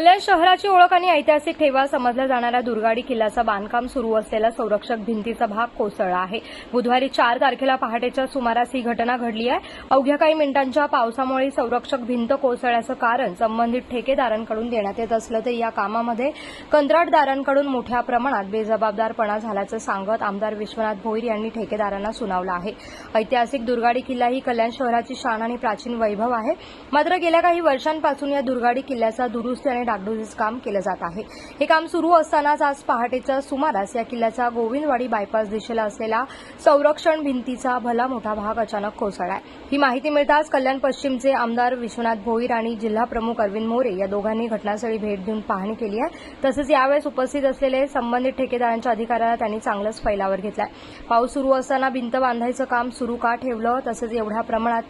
शहराची ओळख आणि ऐतिहासिक ठेवा समजल्या जाणाऱ्या दुर्गाडी किल्ल्याचं बांधकाम सुरू असलेला संरक्षक भिंतीचा भाग कोसळला आहे. बुधवारी चार तारखेला पहाटेच्या सुमारास ही घटना घडली आहे. अवघ्या काही मिनिटांच्या पावसामुळे संरक्षक भिंत कोसळण्याचं कारण संबंधित ठेकेदारांकडून देण्यात येत असलं तरी या कामामध्ये कंत्राटदारांकडून मोठ्या प्रमाणात बेजबाबदारपणा झाल्याचं सांगत आमदार विश्वनाथ भोईर यांनी ठेकेदारांना सुनावलं आहे. ऐतिहासिक दुर्गाडी किल्ला ही कल्याण शहराची शान आणि प्राचीन वैभव आहे. मात्र गेल्या काही वर्षांपासून या दुर्गाडी किल्ल्याचा दुरुस्ती आणि डागडुजीचं काम केलं जात आहे. हे काम सुरू असतानाच आज पहाटेच्या सुमारास या किल्ल्याचा गोविंदवाडी बायपास दिशेला असलेला संरक्षण भिंतीचा भला मोठा भाग अचानक कोसळला ही माहिती मिळताच कल्याण पश्चिमचे आमदार विश्वनाथ भोईर आणि जिल्हा प्रमुख अरविंद मोरे या दोघांनी घटनास्थळी भेट देऊन पाहणी केली आहे. तसंच यावेळेस उपस्थित असलेले संबंधित ठेकेदारांच्या अधिकाऱ्याला त्यांनी चांगलंच फैलावर घेतलाय. पाऊस सुरू असताना भिंत बांधायचं काम सुरू का ठेवलं तसंच एवढ्या प्रमाणात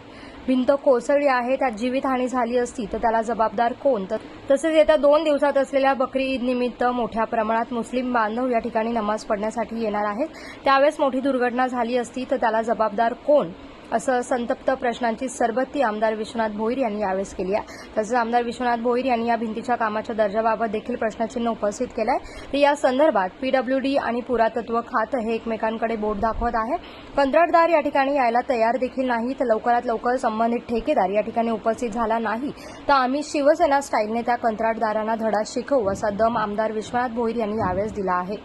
भिंत कोसळली आहे त्यात जीवितहानी झाली असती तर त्याला जबाबदार कोण? तर तसेच येत्या दोन दिवसात असलेल्या बकरी ईद निमित्त मोठ्या प्रमाणात मुस्लिम बांधव या ठिकाणी नमाज पडण्यासाठी येणार आहेत. त्यावेळेस मोठी दुर्घटना झाली असती तर त्याला जबाबदार कोण? असं संतप्त प्रश्नांची सरबत्ती आमदार विश्वनाथ भोईर यांनी यावेळेस केली आहे. तसंच आमदार विश्वनाथ भोईर यांनी या भिंतीच्या कामाच्या दर्जाबाबत देखील प्रश्नचिन्ह उपस्थित केलं आहे तर या संदर्भात पीडब्ल्यूडी आणि पुरातत्व खातं हे एकमेकांकडे बोट दाखवत आहे. कंत्राटदार या ठिकाणी यायला तयार देखील नाही तर लवकरात लवकर संबंधित ठेकेदार या ठिकाणी उपस्थित झाला नाही. तर आम्ही शिवसेना स्टाईलने त्या कंत्राटदारांना धडा शिकवू असा दम आमदार विश्वनाथ भोईर यांनी यावेळेस दिला आहे.